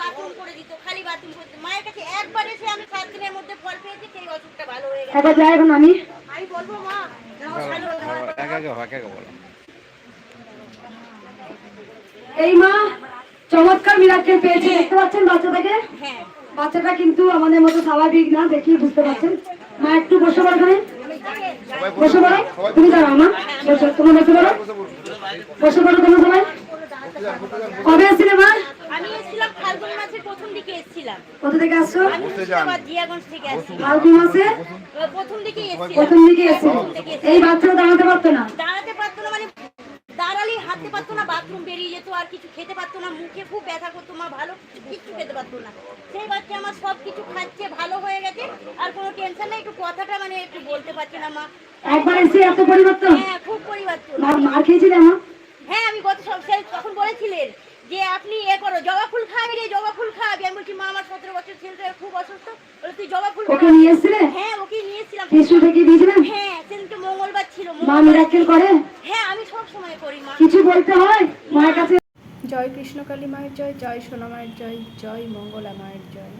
Bathroom করে দিত খালি বাথরুম করে দিত। মায়ের কাছে একবার এসে আমি সাত দিনের মধ্যে ফল পেয়েছি সেই অসুখটা ভালো হয়ে গেছে। একবার যাই এখন আমি? আমি বলব মা নাও ভালো এক এক বলো। এই মা চমৎকার মিরাক্কেল পেয়েছে। দেখতে পাচ্ছেন বাচ্চাটাকে? হ্যাঁ। বাচ্চাটা কিন্তু আমাদের মতো স্বাভাবিক না দেখি বুঝতে পারছেন। মা একটু বসে পড়ো এখানে। বসে পড়ো। তুমি দাঁড়াও মা। বসে তোমার বসে পড়ো। বসে পড়ো তোমার সবাই। কবে এসেছিলে মা আমি এসেছিলাম ফাল্গুন মাসের প্রথম দিকে এসেছিলাম কোথা থেকে আসছো? ফাল্গুন মাসে প্রথম দিকে প্রথম এসেছিলাম। এই বাচ্চাটা দাঁড়াতে পারতো না। দাঁড়াতে পারতো না মানে দাঁড়ালেই হাঁটতে পারতো না বাথরুম বেরিয়ে যেত আর কিছু খেতে পারতো না মুখে খুব ব্যথা করতো মা ভালো কিচ্ছু খেতে পারতো না। সেই বাচ্চা আমার সব কিছু খাচ্ছে ভালো হয়ে গেছে আর কোনো টেনশন নেই একটু কথাটা মানে একটু বলতে পারছে না মা। একবার এসে এত পরিবর্তন? হ্যাঁ খুব পরিবর্তন। মার খেয়েছিলে মা? হ্যাঁ আমি গত সপ্তাহে তখন বলেছিলেন যে আপনি এ করো জবা ফুল খাবি রে জবা ফুল খাবি আমি বলছি মা আমার সতেরো বছর ছেলেটা খুব অসুস্থ। বলে তুই জবা ফুল ওকে নিয়ে এসেছিলে হ্যাঁ ওকে নিয়েছিলাম। শিশু থেকে দিয়েছিলেন হ্যাঁ সেদিনকে মঙ্গলবার ছিল মা মিরাকেল করে? হ্যাঁ আমি সব সময় করি মা। কিছু বলতে হয়? মায়ের কাছে জয় কৃষ্ণকালী মায়ের জয় জয় সোনা মায়ের জয় জয় মঙ্গলা মায়ের জয়।